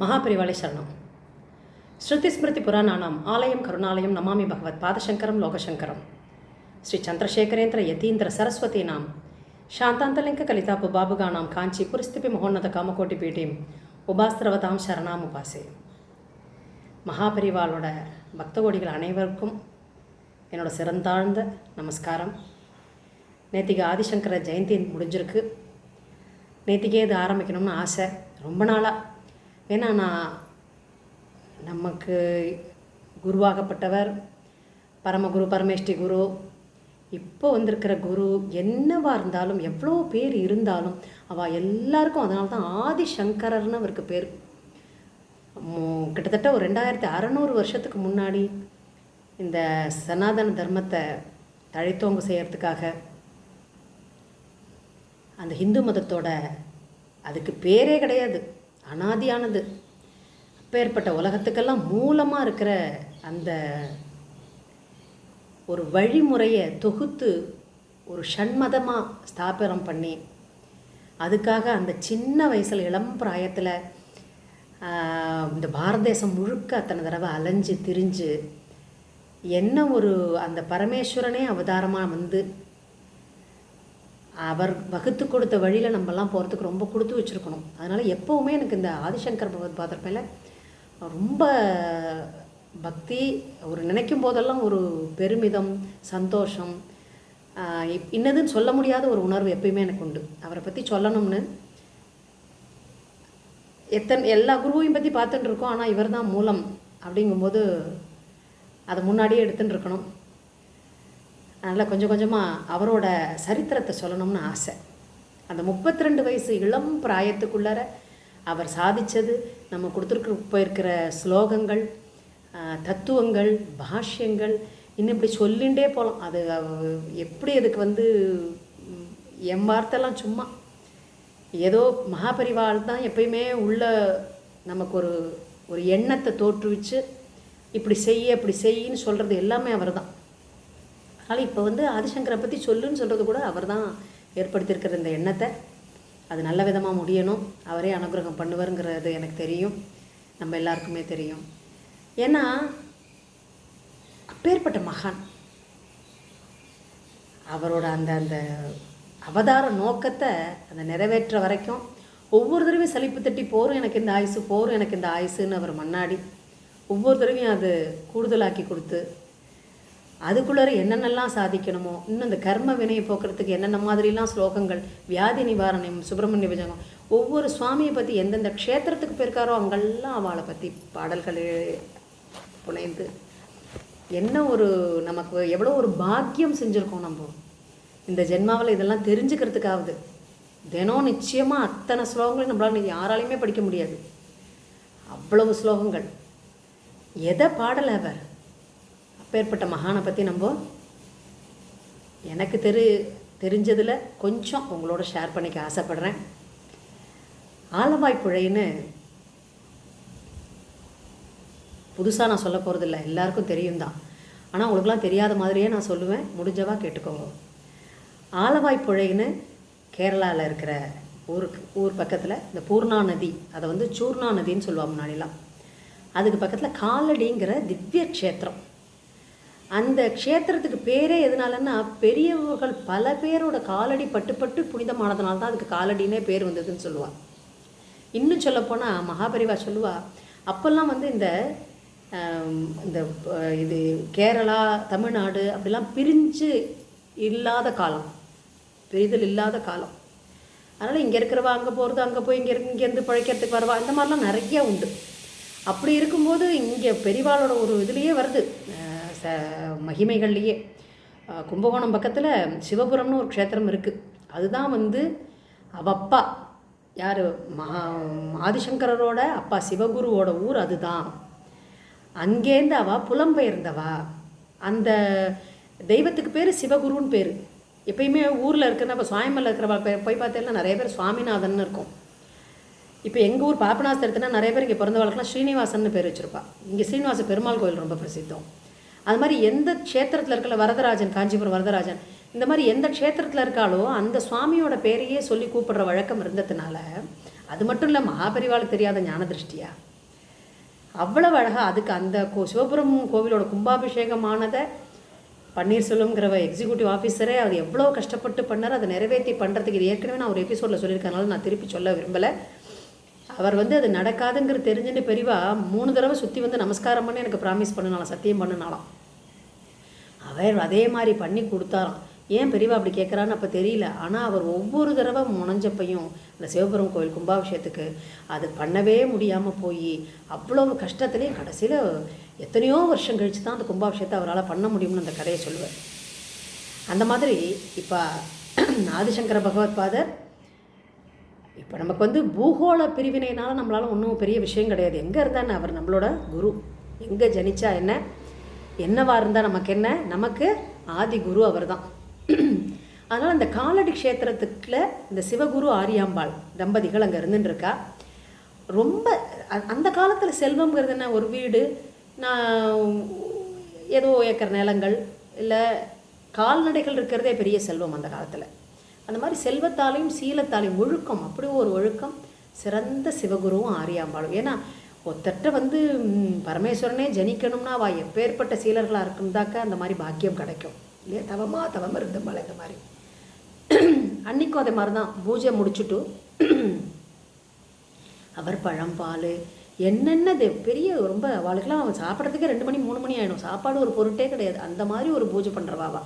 மகாபரிவாளை சரணம் ஸ்ருதி ஸ்மிருதி புராணானாம் ஆலயம் கருணாலயம் நமாமி பகவத் பாதசங்கரம் லோகசங்கரம் ஸ்ரீ சந்திரசேகரேந்திர யதீந்திர சரஸ்வதீனாம் శాంతాంతలింక కలితాపు బాబుగానాం కాంచి పురిస్థిపి మహోన్నత కామకోటి పీఠీం உபாஸ்திரவதாம் சரணாம் உபாசே மகாபரிவாளோட பக்த கோடிகள் அனைவருக்கும் என்னோட சிறந்தாழ்ந்த நமஸ்காரம் நேத்திக்கு ஆதிசங்கர ஜெயந்தி முடிஞ்சிருக்கு நேத்திக்கே இது ஆரம்பிக்கணும்னு ஆசை ரொம்ப நாளாக ஏன்னா நான் நமக்கு குருவாகப்பட்டவர் பரமகுரு பரமேஷ்டி குரு. இப்போ வந்திருக்கிற குரு என்னவா இருந்தாலும் எவ்வளோ பேர் இருந்தாலும் அவள் எல்லாருக்கும் அதனால தான் ஆதிசங்கரர்னு அவருக்கு பேர். கிட்டத்தட்ட ஒரு ரெண்டாயிரத்தி அறநூறு வருஷத்துக்கு முன்னாடி இந்த சனாதன தர்மத்தை தழைத்தோங்க செய்கிறதுக்காக அந்த ஹிந்து மதத்தோட அதுக்கு பேரே கிடையாது. அனாதியானது. அப்பேற்பட்ட உலகத்துக்கெல்லாம் மூலமாக இருக்கிற அந்த ஒரு வழிமுறையை தொகுத்து ஒரு ஷண்மதமாக ஸ்தாபனம் பண்ணி அதுக்காக அந்த சின்ன வயசில் இளம் பிராயத்தில் இந்த பாரத தேசம் முழுக்க அத்தனை தடவை அலைஞ்சு திரிஞ்சு என்ன ஒரு அந்த பரமேஸ்வரனே அவதாரமாக வந்து அவர் வகுத்து கொடுத்த வழியில் நம்மலாம் போகிறதுக்கு ரொம்ப கொடுத்து வச்சுருக்கணும். அதனால் எப்போவுமே எனக்கு இந்த ஆதிசங்கர் பகவத் பாதர் ரொம்ப பக்தி ஒரு நினைக்கும் போதெல்லாம் ஒரு பெருமிதம் சந்தோஷம் இப்- இன்னதுன்னு சொல்ல முடியாத ஒரு உணர்வு எப்பயுமே எனக்கு உண்டு. அவரை பற்றி சொல்லணும்னு எத்தனை எல்லா குருவையும் பற்றி பார்த்துட்டு இருக்கோம் ஆனால் இவர் தான் மூலம் அப்படிங்கும்போது அதை முன்னாடியே எடுத்துன்னு இருக்கணும். அதனால் கொஞ்சம் கொஞ்சமாக அவரோட சரித்திரத்தை சொல்லணும்னு ஆசை. அந்த 32 வயசு இளம் பிராயத்துக்குள்ளார அவர் சாதித்தது நம்ம கொடுத்துருக்கு போயிருக்கிற ஸ்லோகங்கள் தத்துவங்கள் பாஷ்யங்கள் இன்னும் இப்படி சொல்லிகிட்டே போகலாம் அது எப்படி அதுக்கு வந்து ம், என் வார்த்தைலாம் சும்மா. ஏதோ மகாபரிவால் தான் எப்பயுமே உள்ள நமக்கு ஒரு ஒரு எண்ணத்தை தோற்றுவிச்சு இப்படி செய்ய இப்படி செய்யின்னு சொல்கிறது எல்லாமே அவர் தான் அதனால் இப்போ வந்து ஆதிசங்கரை பற்றி சொல்லுன்னு சொல்கிறது கூட அவர் தான் ஏற்படுத்தியிருக்கிற இந்த எண்ணத்தை. அது நல்ல விதமாக முடியணும். அவரே அனுகிரகம் பண்ணுவாருங்கிறது எனக்கு தெரியும். நம்ம எல்லாருக்குமே தெரியும். ஏன்னா அப்பேற்பட்ட மகான். அவரோட அந்த அந்த அவதார நோக்கத்தை அந்த நிறைவேற்ற வரைக்கும் ஒவ்வொரு தடவையும் சலிப்பு தட்டி போரும் எனக்கு இந்த ஆயுசு போரும் எனக்கு இந்த ஆயுசுன்னு அவர் மன்னாடி ஒவ்வொரு தடவையும் அது கூடுதலாக்கி கொடுத்து அதுக்குள்ளார என்னென்னலாம் சாதிக்கணுமோ இன்னும் இந்த கர்ம வினையை போக்குறதுக்கு என்னென்ன மாதிரிலாம் ஸ்லோகங்கள் வியாதி நிவாரணம் சுப்பிரமணிய விஜயம் ஒவ்வொரு சுவாமியை பற்றி எந்தெந்த க்ஷேத்திரத்துக்கு போயிருக்காரோ அங்கெல்லாம் அவளை பற்றி பாடல்கள் புனைந்து என்ன ஒரு நமக்கு எவ்வளோ ஒரு பாக்கியம் செஞ்சுருக்கோம் நம்ம. இந்த ஜென்மாவில் இதெல்லாம் தெரிஞ்சுக்கிறதுக்காவது தினம் நிச்சயமாக அத்தனை ஸ்லோகங்களையும் நம்மளால் யாராலையுமே படிக்க முடியாது. அவ்வளவு ஸ்லோகங்கள். எதை பாடலை அவர் அப்பேற்பட்ட மகானை பற்றி நம்ம எனக்கு தெரி தெரிஞ்சதில் கொஞ்சம் உங்களோட ஷேர் பண்ணிக்க ஆசைப்படுறேன். ஆலவாய்ப்புழைன்னு புதுசாக நான் சொல்ல போகிறதில்ல எல்லாருக்கும் தெரியும் தான் ஆனால் உங்களுக்குலாம் தெரியாத மாதிரியே நான் சொல்லுவேன் முடிஞ்சவா கேட்டுக்கோங்க. ஆலவாய்ப்புழைன்னு கேரளாவில் இருக்கிற ஊருக்கு ஊர் பக்கத்தில் இந்த பூர்ணா நதி அதை வந்து சூர்ணா நதின்னு சொல்லுவாங்க முன்னாடிலாம். அதுக்கு பக்கத்தில் காலடிங்கிற திவ்ய க்ஷேத்திரம் அந்த க்ஷேத்திரத்துக்கு பேரே எதனாலன்னா பெரியவர்கள் பல பேரோட காலடி பட்டு பட்டு புனிதமானதுனால தான் அதுக்கு காலடினே பேர் வந்ததுன்னு சொல்லுவாள் இன்னும் சொல்லப்போனால் மகாபரிவா சொல்லுவா அப்போல்லாம் வந்து இந்த இந்த இது கேரளா தமிழ்நாடு அப்படிலாம் பிரிஞ்சு இல்லாத காலம். பிரிதல் இல்லாத காலம். அதனால் இங்கே இருக்கிறவா அங்கே போகிறது அங்கே போய் இங்கே இங்கேருந்து பழைக்கிறதுக்கு வரவா இந்த மாதிரிலாம் நிறைய உண்டு. அப்படி இருக்கும்போது இங்கே பெரிவாளோட ஒரு இதுலேயே வருது. ச மகிமைகள்லேயே. கும்பகோணம் பக்கத்தில் சிவபுரம்னு ஒரு க்ஷேத்திரம் இருக்குது அதுதான் வந்து அவப்பா யார்? மகா ஆதிசங்கரோட அப்பா சிவகுருவோட ஊர் அதுதான். அங்கேருந்து அவ புலம்பெயர்ந்தவா. அந்த தெய்வத்துக்கு பேர் சிவகுருன்னு பேர். எப்பயுமே ஊரில் இருக்கிற இப்போ சுவாமிமல்ல இருக்கிறவா போய் பார்த்தேன்னா நிறைய பேர் சுவாமிநாதன் இருக்கும். இப்போ எங்கள் ஊர் பாபநாசம் எடுத்தனா நிறைய பேர் இங்கே பிறந்தவர்களுக்குலாம் ஸ்ரீனிவாசன் பேர் வச்சுருப்பா. இங்கே ஸ்ரீனிவாச பெருமாள் கோயில் ரொம்ப பிரசித்தம். அது மாதிரி எந்த க்ஷேத்திரத்தில் இருக்கல வரதராஜன் காஞ்சிபுரம் வரதராஜன் இந்த மாதிரி எந்த க்ஷேத்திரத்தில் இருக்காலும் அந்த சுவாமியோட பேரையே சொல்லி கூப்பிடுற வழக்கம் இருந்ததுனால அது மட்டும் இல்லை மகாபரிவாளுக்கு தெரியாத ஞான திருஷ்டியா? அவ்வளவு அழகாக அதுக்கு அந்த கோ சிவபுரம் கோவிலோட கும்பாபிஷேகமானதை பன்னீர்செல்வம்ங்கிறவ எக்ஸிக்யூட்டிவ் ஆஃபீஸரே அது எவ்வளோ கஷ்டப்பட்டு பண்ணார் அதை நிறைவேற்றி பண்ணுறதுக்கு இது ஏற்கனவே நான் ஒரு எபிசோடில் சொல்லியிருக்கனால நான் திருப்பி சொல்ல விரும்பலை. அவர் வந்து அது நடக்காதுங்கிற தெரிஞ்சுட்டு பெரியவா மூணு தடவை சுற்றி வந்து நமஸ்காரம் பண்ணி எனக்கு ப்ராமிஸ் பண்ணினாலாம் சத்தியம் பண்ணினாலாம் அவர் அதே மாதிரி பண்ணி கொடுத்தாராம். ஏன் பெரியவா அப்படி கேட்குறான்னு அப்போ தெரியல. ஆனால் அவர் ஒவ்வொரு தடவை முனைஞ்சப்பையும் அந்த சிவபுரம் கோயில் கும்பாபிஷேகத்துக்கு அது பண்ணவே முடியாமல் போய் அவ்வளவு கஷ்டத்துலேயும் கடைசியில் எத்தனையோ வருஷம் கழித்து தான் அந்த கும்பாபிஷேகத்தை அவரால் பண்ண முடியும்னு அந்த கதையை சொல்லுவார். அந்த மாதிரி இப்போ ஆதிசங்கர பகவத் பாதர் இப்போ நமக்கு வந்து பூகோள பிரிவினைனால நம்மளால் ஒன்றும் பெரிய விஷயம் கிடையாது. எங்கே இருந்தான்னு அவர் நம்மளோட குரு? எங்கே ஜனிச்சா என்ன? என்னவா இருந்தால் நமக்கு என்ன? நமக்கு ஆதி குரு அவர் தான் அதனால் அந்த காலடி க்ஷேத்திரத்துக்குள்ள இந்த சிவகுரு ஆரியாம்பாள் தம்பதிகள் அங்கே இருந்துட்டு இருக்கா ரொம்ப அ- அந்த காலத்தில் செல்வம்ங்கிறது என்ன? ஒரு வீடு நான் ஏதோ ஏக்கர் நிலங்கள் இல்லை கால்நடைகள் இருக்கிறதே பெரிய செல்வம் அந்த காலத்தில். அந்த மாதிரி செல்வத்தாலையும் சீலத்தாலையும் ஒழுக்கம் அப்படி ஒரு ஒழுக்கம் சிறந்த சிவகுருவும் ஆரியாம்பாளும். ஏன்னா ஒத்தட்ட வந்து பரமேஸ்வரனே ஜனிக்கணும்னா வா எப்பேற்பட்ட சீலர்களாக இருக்கும்தாக்க அந்த மாதிரி பாக்கியம் கிடைக்கும். இல்லையா? தவமாக தவம் இருந்தம்பாள் இந்த மாதிரி. அன்னைக்கும் அதே மாதிரி தான் பூஜை முடிச்சுட்டு அவர் பழம் பால் என்னென்ன பெரிய ரொம்ப அவளுக்கெல்லாம் அவன் சாப்பிட்றதுக்கே ரெண்டு மணி மூணு மணி ஆயிடும். சாப்பாடு ஒரு பொருட்டே கிடையாது. அந்த மாதிரி ஒரு பூஜை பண்ணுறவாவா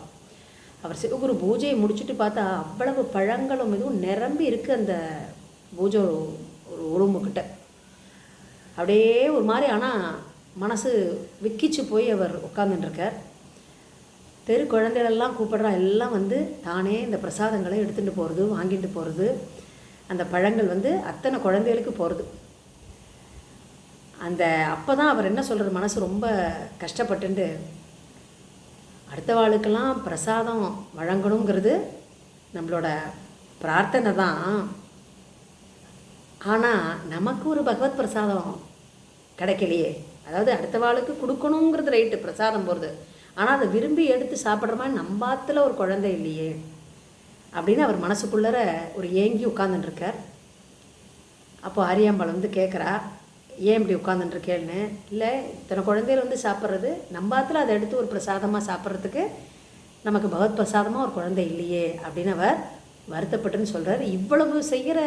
அவர் சிவகுரு பூஜையை முடிச்சுட்டு பார்த்தா அவ்வளவு பழங்களும் இதுவும் நிரம்பி இருக்குது அந்த பூஜை ஒரு உருமுக்கிட்ட அப்படியே ஒரு மாதிரி ஆனால் மனசு விக்கிச்சு போய் அவர் உட்காந்துட்டுருக்கார் தெரு குழந்தைகளெல்லாம் கூப்பிடுறா எல்லாம் வந்து தானே இந்த பிரசாதங்களை எடுத்துகிட்டு போகிறது வாங்கிட்டு போகிறது அந்த பழங்கள் வந்து அத்தனை குழந்தைகளுக்கு போகிறது அந்த அப்போ தான் அவர் என்ன சொல்கிறது மனசு ரொம்ப கஷ்டப்பட்டுண்டு அடுத்த வாளுக்கெல்லாம் பிரசாதம் வழங்கணுங்கிறது நம்மளோட பிரார்த்தனை தான். ஆனால் நமக்கு ஒரு பகவத் பிரசாதம் கிடைக்கலையே. அதாவது அடுத்த வாளுக்கு கொடுக்கணுங்கிறது ரைட்டு பிரசாதம் போகிறது ஆனால் அதை விரும்பி எடுத்து சாப்பிட்ற மாதிரி நம்பாத்துல ஒரு குழந்தை இல்லையே அப்படின்னு அவர் மனசுக்குள்ளார ஒரு ஏங்கி உட்காந்துட்டுருக்கார் அப்போது ஆரியாம்பாள் வந்து கேட்குறா ஏன் இப்படி உட்காந்துட்டுருக்கேன்னு இல்லை இத்தனை குழந்தைகள் வந்து சாப்பிட்றது நம்ம நம்பாத்துல அதை எடுத்து ஒரு பிரசாதமாக சாப்பிட்றதுக்கு நமக்கு பகவத் பிரசாதமாக ஒரு குழந்தை இல்லையே அப்படின்னு அவர் வருத்தப்பட்டுன்னு சொல்கிறார் இவ்வளவு செய்கிற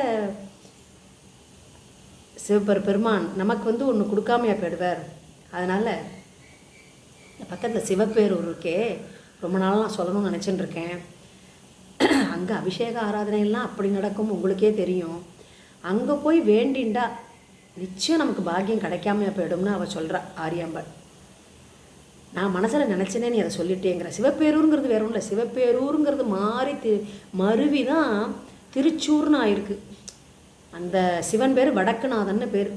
சிவபெரு பெருமான் நமக்கு வந்து ஒன்று கொடுக்காமையா போயிடுவார். அதனால் இந்த பக்கத்தில் சிவப்பேரூர் இருக்கே ரொம்ப நாளாக நான் சொல்லணும்னு நினச்சிட்டு இருக்கேன் அங்கே அபிஷேக ஆராதனையெல்லாம் அப்படி நடக்கும் உங்களுக்கே தெரியும். அங்கே போய் வேண்டிண்டா நிச்சயம் நமக்கு பாக்கியம் கிடைக்காம போயிடும்னு அவள் சொல்கிறா ஆரியாம்பாள் நான் மனசில் நினச்சேனே நீ அதை சொல்லிட்டேங்கிற. சிவப்பேரூருங்கிறது வேற ஒன்றும் இல்லை சிவப்பேரூருங்கிறது மாறி தி மருவி தான் திருச்சூர்னு ஆயிருக்கு. அந்த சிவன் பேர் வடக்குநாதன்னு பேர்.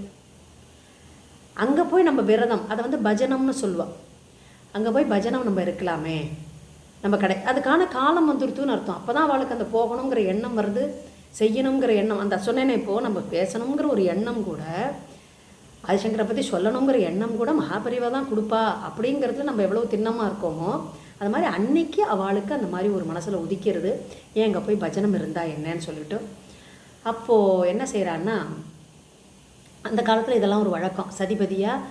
அங்கே போய் நம்ம விரதம் அதை வந்து பஜனம்னு சொல்லுவாள் அங்கே போய் பஜனம் நம்ம இருக்கலாமே. நம்ம கடை அதுக்கான காலம் வந்துருத்துன்னு அர்த்தம். அப்போ தான் அவளுக்கு அந்த போகணுங்கிற எண்ணம் வருது. செய்யணுங்கிற எண்ணம். அந்த சொன்னேனே இப்போது நம்ம பேசணுங்கிற ஒரு எண்ணம் கூட ஆதிசங்கரை பற்றி சொல்லணுங்கிற எண்ணம் கூட மகாபரிவாக தான் கொடுப்பா அப்படிங்கிறதுல நம்ம எவ்வளோ திண்ணமாக இருக்கோமோ அது மாதிரி அன்னைக்கு அவளுக்கு அந்த மாதிரி ஒரு மனசில் உதிக்கிறது. ஏன் அங்கே போய் பஜனம் இருந்தா என்னன்னு சொல்லிட்டு. அப்போது என்ன செய்கிறான்னா அந்த காலத்தில் இதெல்லாம் ஒரு வழக்கம். சதிபதியாக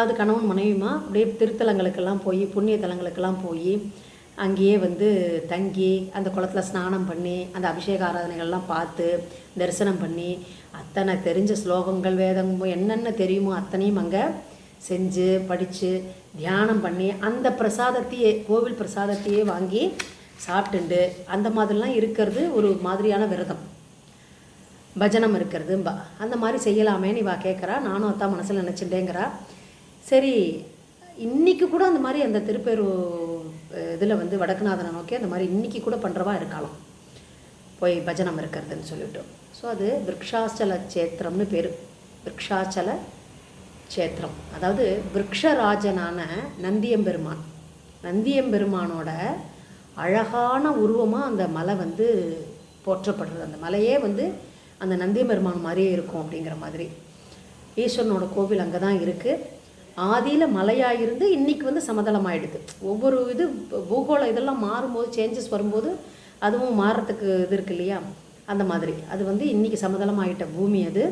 அது கணவன் மனைவியுமா அப்படியே திருத்தலங்களுக்கெல்லாம் போய் புண்ணிய தலங்களுக்கெல்லாம் போய் அங்கேயே வந்து தங்கி அந்த குளத்துல ஸ்நானம் பண்ணி அந்த அபிஷேக ஆராதனைகள்லாம் பார்த்து தரிசனம் பண்ணி அத்தனை தெரிஞ்ச ஸ்லோகங்கள் வேதம் என்னென்ன தெரியுமோ அத்தனையும் அங்கே செஞ்சு படித்து தியானம் பண்ணி அந்த பிரசாதத்தையே கோவில் பிரசாதத்தையே வாங்கி சாப்பிட்டுண்டு. அந்த மாதிரிலாம் இருக்கிறது ஒரு மாதிரியான விரதம். பஜனம் இருக்கிறது அந்த மாதிரி செய்யலாமேன்னு இவா கேட்குறா நானும் அதான் மனசில் நினச்சிட்டேங்கிறா. சரி இன்னைக்கு கூட அந்த மாதிரி அந்த திருப்பேரு இதில் வந்து வடக்குநாதனை நோக்கி அந்த மாதிரி இன்றைக்கி கூட பண்ணுறவா இருக்கலாம் போய் பஜனம் இருக்கிறதுன்னு சொல்லிட்டு. ஸோ அது விரக்ஷாச்சல சேத்திரம்னு பேர். விரக்ஷாச்சல சேத்திரம் அதாவது விரக்ஷராஜனான நந்தியம்பெருமான். நந்தியம்பெருமானோட அழகான உருவமாக அந்த மலை வந்து போற்றப்படுறது. அந்த மலையே வந்து அந்த நந்தியம்பெருமான் மாதிரியே இருக்கும் அப்படிங்கிற மாதிரி. ஈஸ்வரனோட கோவில் அங்கே தான் இருக்குது ஆதியில் மலையாக இருந்து இன்னைக்கு வந்து சமதளமாகிடுது ஒவ்வொரு இது பூகோளம் இதெல்லாம் மாறும்போது சேஞ்சஸ் வரும்போது அதுவும் மாறுறதுக்கு இது இருக்கு இல்லையா? அந்த மாதிரி. அது வந்து இன்னைக்கு சமதளமாகிட்ட பூமி அது.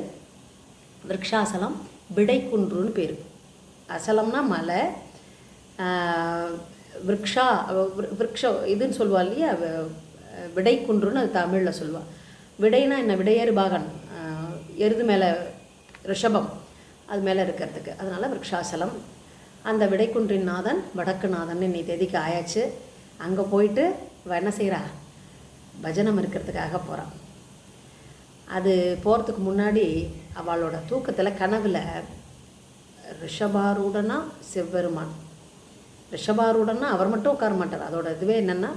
விரக்ஷாசலம் விடைக்குன்றுன்னு பேர். அசலம்னா மலை விரக்ஷா விரக்ஷ இதுன்னு சொல்லுவா இல்லையா? விடைக்குன்றுன்னு அது தமிழில் சொல்லுவாள் விடைனா என்ன? விடையேறு பாகன் எருது மேலே ரிஷபம். அது மேலே இருக்கிறதுக்கு. அதனால் விரக்ஷாசலம். அந்த விடைக்குன்றின் நாதன் வடக்கு நாதன் நீ தேதிக்கு ஆயாச்சு. அங்கே போயிட்டு இவன் என்ன செய்கிறா பஜனம் இருக்கிறதுக்காக போகிறான் அது போகிறதுக்கு முன்னாடி அவளோட தூக்கத்தில் கனவில் ரிஷபாரூடனா செவ்வெருமான். ரிஷபாரூடனா அவர் மட்டும் உட்கார மாட்டார். அதோட இதுவே என்னென்னா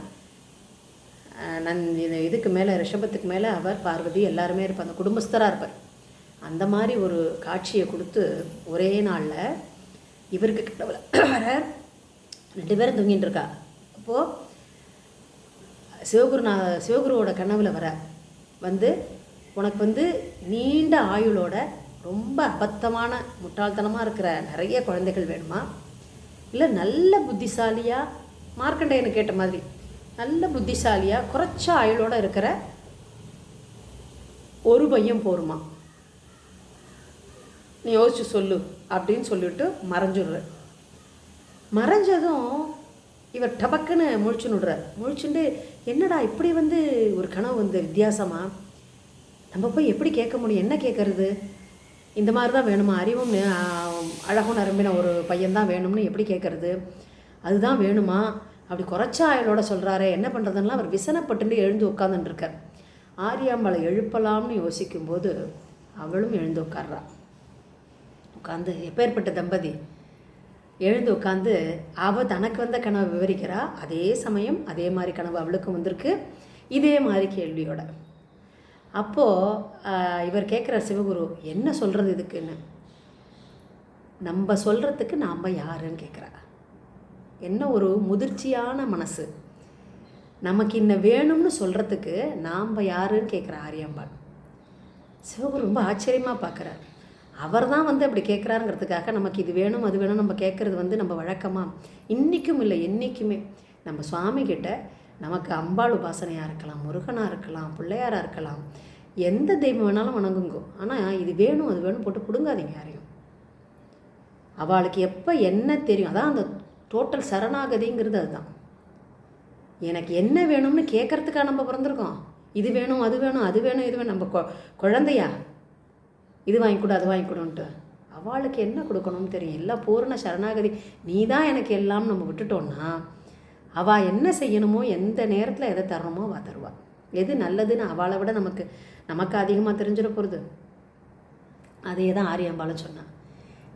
நன் இதுக்கு மேலே ரிஷபத்துக்கு மேலே அவர் பார்வதி எல்லாருமே இருப்பாங்க குடும்பஸ்தராக இருப்பார். அந்த மாதிரி ஒரு காட்சியை கொடுத்து ஒரே நாளில் இவருக்கு கடவுளை வர ரெண்டு பேரும் தூங்கிட்டு இருக்கா. அப்போது சிவகுருநா சிவகுருவோட கனவில் வர வந்து உனக்கு வந்து நீண்ட ஆயுளோட ரொம்ப அபத்தமான முட்டாள்தனமாக இருக்கிற நிறைய குழந்தைகள் வேணுமா? இல்லை நல்ல புத்திசாலியாக மார்க்கண்டையனை கேட்ட மாதிரி நல்ல புத்திசாலியாக குறைச்ச ஆயுளோடு இருக்கிற ஒரு பையன் போருமா? நீ யோசிச்சு சொல்லு அப்படின்னு சொல்லிவிட்டு மறைஞ்சிடுற மறைஞ்சதும் இவர் டபக்குன்னு முழிச்சு விடுறார் முழிச்சுட்டு என்னடா இப்படி வந்து ஒரு கனவு வந்து வித்தியாசமா? நம்ம போய் எப்படி கேட்க முடியும்? என்ன கேட்கறது? இந்த மாதிரி தான் வேணுமா? அறிவும் அழகும் நரம்பின ஒரு பையன்தான் வேணும்னு எப்படி கேட்கறது? அதுதான் வேணுமா? அப்படி குறைச்சா ஆயலோட சொல்கிறாரே என்ன பண்ணுறதுன்னா அவர் விசனப்பட்டுன்னு எழுந்து உட்காந்துட்டுருக்கார் ஆரியாம்பளை எழுப்பலாம்னு யோசிக்கும்போது அவளும் எழுந்து உட்கார்றா. உட்காந்து எப்பேற்பட்ட தம்பதி? எழுந்து உட்காந்து அவள் தனக்கு வந்த கனவை விவரிக்கிறா. அதே சமயம் அதே மாதிரி கனவு அவளுக்கும் வந்திருக்கு. இதே மாதிரி கேள்வியோட. அப்போது இவர் கேட்குற சிவகுரு என்ன சொல்கிறது இதுக்குன்னு? நம்ம சொல்கிறதுக்கு நாம் யாருன்னு? கேட்குறா என்ன ஒரு முதிர்ச்சியான மனசு. நமக்கு இன்ன வேணும்னு சொல்கிறதுக்கு நாம் யாருன்னு? கேட்குற ஆரியாம்பாள். சிவகுரு ரொம்ப ஆச்சரியமாக பார்க்குறாரு அவர் தான் வந்து அப்படி கேட்குறாருங்கிறதுக்காக நமக்கு இது வேணும் அது வேணும் நம்ம கேட்குறது வந்து நம்ம வழக்கமாக இன்றைக்கும் இல்லை என்றைக்குமே நம்ம சுவாமிகிட்ட நமக்கு அம்பாள் உபாசனையாக இருக்கலாம் முருகனாக இருக்கலாம் பிள்ளையாராக இருக்கலாம் எந்த தெய்வம் வேணாலும் வணங்குங்கோ. ஆனால் இது வேணும் அது வேணும் போட்டு பிடுங்காதீங்க யாரையும். அவளுக்கு எப்போ என்ன தெரியும்? அதான் அந்த டோட்டல் சரணாகதிங்கிறது அதுதான். எனக்கு என்ன வேணும்னு கேட்குறதுக்காக நம்ம பிறந்திருக்கோம். இது வேணும் அது வேணும் அது வேணும் இது வேணும். நம்ம கொ- குழந்தையா? இது வாங்கி கொடு அது வாங்கி கொடுன்ட்டு அவளுக்கு என்ன கொடுக்கணும்னு தெரியும். எல்லாம் பூரண சரணாகதி. நீ தான் எனக்கு எல்லாம் நம்ம விட்டுட்டோன்னா அவள் என்ன செய்யணுமோ எந்த நேரத்தில் எதை தரணுமோ அவள் தருவாள் எது நல்லதுன்னு அவளை விட நமக்கு நமக்கு அதிகமாக தெரிஞ்சிட போகிறது அதே தான் ஆரியாம்பாலும் சொன்னான்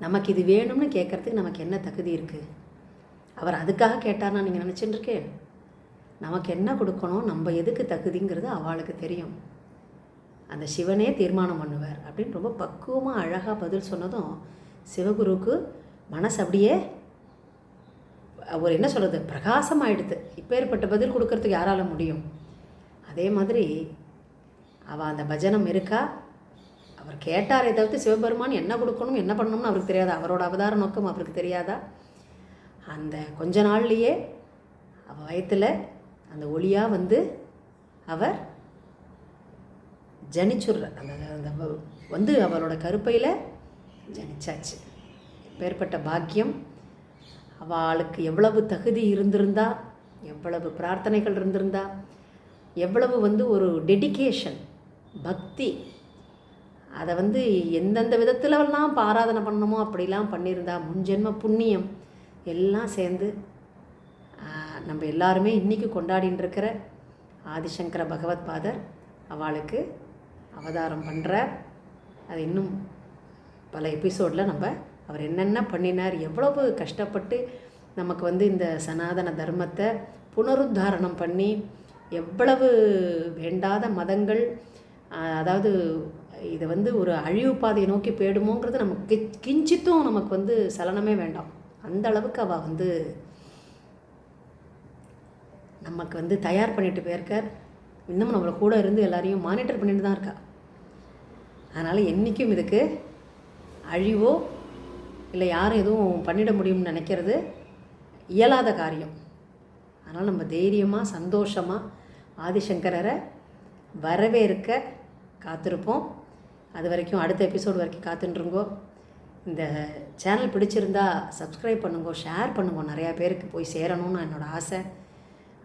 நமக்கு இது வேணும்னு கேட்குறதுக்கு நமக்கு என்ன தகுதி இருக்குது அவர் அதுக்காக கேட்டார்னா நீங்கள் நினச்சிட்டு இருக்கேன் நமக்கு என்ன கொடுக்கணும் நம்ம எதுக்கு தகுதிங்கிறது அவளுக்கு தெரியும். அந்த சிவனே தீர்மானம் பண்ணுவார் அப்படின்னு ரொம்ப பக்குவமாக அழகாக பதில் சொன்னதும் சிவகுருக்கு மனசு அப்படியே அவர் என்ன சொல்கிறது பிரகாசமாயிடுது. இப்பேற்பட்ட பதில் கொடுக்கறதுக்கு யாரால முடியும்? அதே மாதிரி அவள் அந்த பஜனம் இருக்கா? அவர் கேட்டாரே தவிர்த்து சிவபெருமான் என்ன கொடுக்கணும் என்ன பண்ணணும்னு அவருக்கு தெரியாதா? அவரோட அவதார நோக்கம் அவருக்கு தெரியாதா? அந்த கொஞ்ச நாள்லேயே அவள் வயத்தில் அந்த ஒளியாக வந்து அவர் ஜனிச்சுடுற. அந்த அந்த வ- வந்து அவளோட கருப்பையில் ஜனிச்சாச்சு. பேர்பட்ட பாக்கியம். அவளுக்கு எவ்வளவு தகுதி இருந்திருந்தா எவ்வளவு பிரார்த்தனைகள் இருந்திருந்தா எவ்வளவு வந்து ஒரு டெடிகேஷன் பக்தி அதை வந்து எந்தெந்த விதத்திலலாம் பாராதனை பண்ணணுமோ அப்படிலாம் பண்ணியிருந்தா முன்ஜென்ம புண்ணியம் எல்லாம் சேர்ந்து நம்ம எல்லாருமே இன்றைக்கி கொண்டாடின்னு இருக்கிற ஆதிசங்கர பகவத் பாதர் அவளுக்கு அவதாரம் பண்ணுறார் அது இன்னும் பல எபிசோடில் நம்ம அவர் என்னென்ன பண்ணினார் எவ்வளவு கஷ்டப்பட்டு நமக்கு வந்து இந்த சனாதன தர்மத்தை புனருத்தாரணம் பண்ணி எவ்வளவு வேண்டாத மதங்கள் அதாவது இதை வந்து ஒரு அழிவு பாதையை நோக்கி போயிடுமோங்கிறது நமக்கு கி- கிஞ்சித்தும் நமக்கு வந்து சலனமே வேண்டாம். அந்த அளவுக்கு அவள் வந்து நமக்கு வந்து தயார் பண்ணிட்டு போயிருக்கார். இன்னமும் நம்மளை கூட இருந்து எல்லாரையும் மானிட்டர் பண்ணிட்டு தான் இருக்கா? அதனால் என்றைக்கும் இதுக்கு அழிவோ இல்லை யாரும் எதுவும் பண்ணிட முடியும்னு நினைக்கிறது இயலாத காரியம். அதனால் நம்ம தைரியமாக சந்தோஷமாக ஆதிசங்கரரை வரவேற்க காத்திருப்போம். அது வரைக்கும் அடுத்த எபிசோடு வரைக்கும் காத்துட்டுருங்கோ இந்த சேனல் பிடிச்சிருந்தா சப்ஸ்கிரைப் பண்ணுங்க ஷேர் பண்ணுங்க. நிறையா பேருக்கு போய் சேரணும்னு என்னோடய ஆசை.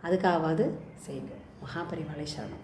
அதுக்காகவாது செய்யுங்க. മഹാപരിപാളീശ്വരണം